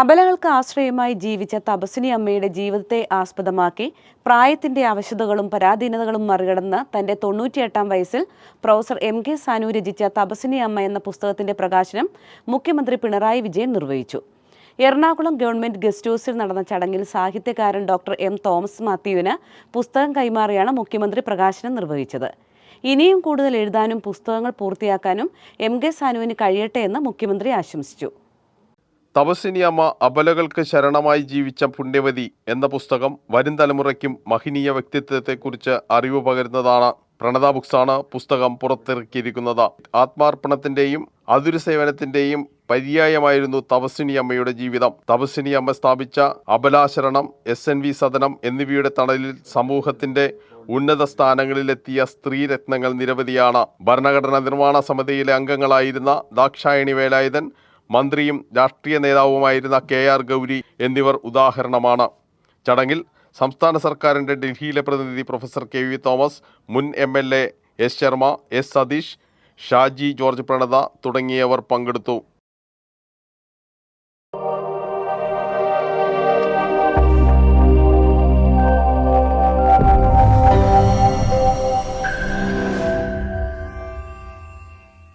അബലകൾക്ക് ആശ്രയമായി ജീവിച്ച തപസ്വിനി അമ്മയുടെ ജീവിതത്തെ ആസ്പദമാക്കി പ്രായത്തിന്റെ അവശതകളും പരാധീനതകളും മറികടന്ന് തന്റെ തൊണ്ണൂറ്റിയെട്ടാം വയസ്സിൽ പ്രൊഫസർ എം കെ സാനു രചിച്ച തപസ്വിനി അമ്മ എന്ന പുസ്തകത്തിന്റെ പ്രകാശനം മുഖ്യമന്ത്രി പിണറായി വിജയൻ നിർവഹിച്ചു. എറണാകുളം ഗവൺമെന്റ് ഗസ്റ്റ് ഹൗസിൽ നടന്ന ചടങ്ങിൽ സാഹിത്യകാരൻ ഡോക്ടർ എം തോമസ് മാത്യുവിന് പുസ്തകം കൈമാറിയാണ് മുഖ്യമന്ത്രി പ്രകാശനം നിർവഹിച്ചത്. ഇനിയും കൂടുതൽ എഴുതാനും പുസ്തകങ്ങൾ പൂർത്തിയാക്കാനും എം കെ സാനുവിന് കഴിയട്ടെ എന്ന് മുഖ്യമന്ത്രി ആശംസിച്ചു. തപസ്വിനിയമ്മ അബലകൾക്ക് ശരണമായി ജീവിച്ച പുണ്യവതി എന്ന പുസ്തകം വരും തലമുറയ്ക്കും മഹനീയ വ്യക്തിത്വത്തെക്കുറിച്ച് അറിവ് പകരുന്നതാണ്. പ്രണത ബുക്സാണ് പുസ്തകം പുറത്തിറക്കിയിരിക്കുന്നത്. ആത്മാർപ്പണത്തിന്റെയും അതുര സേവനത്തിന്റെയും പര്യായമായിരുന്നു തപസ്വിനി അമ്മയുടെ ജീവിതം. തപസ്വിനി അമ്മ സ്ഥാപിച്ച Abalasharanam S N V Sadanam എന്നിവയുടെ തണലിൽ സമൂഹത്തിന്റെ ഉന്നത സ്ഥാനങ്ങളിലെത്തിയ സ്ത്രീരത്നങ്ങൾ നിരവധിയാണ്. ഭരണഘടനാ നിർമ്മാണ സമിതിയിലെ അംഗങ്ങളായിരുന്ന ദാക്ഷായണി വേലായുധൻ മന്ത്രിയും രാഷ്ട്രീയ നേതാവുമായിരുന്ന കെ ആർ ഗൗരി എന്നിവർ ഉദാഹരണമാണ്. ചടങ്ങിൽ സംസ്ഥാന സർക്കാരിന്റെ ഡൽഹിയിലെ പ്രതിനിധി പ്രൊഫസർ കെ വി തോമസ് മുൻ M L A S Sharma S Satheesh Shaji George Pranatha തുടങ്ങിയവർ പങ്കെടുത്തു.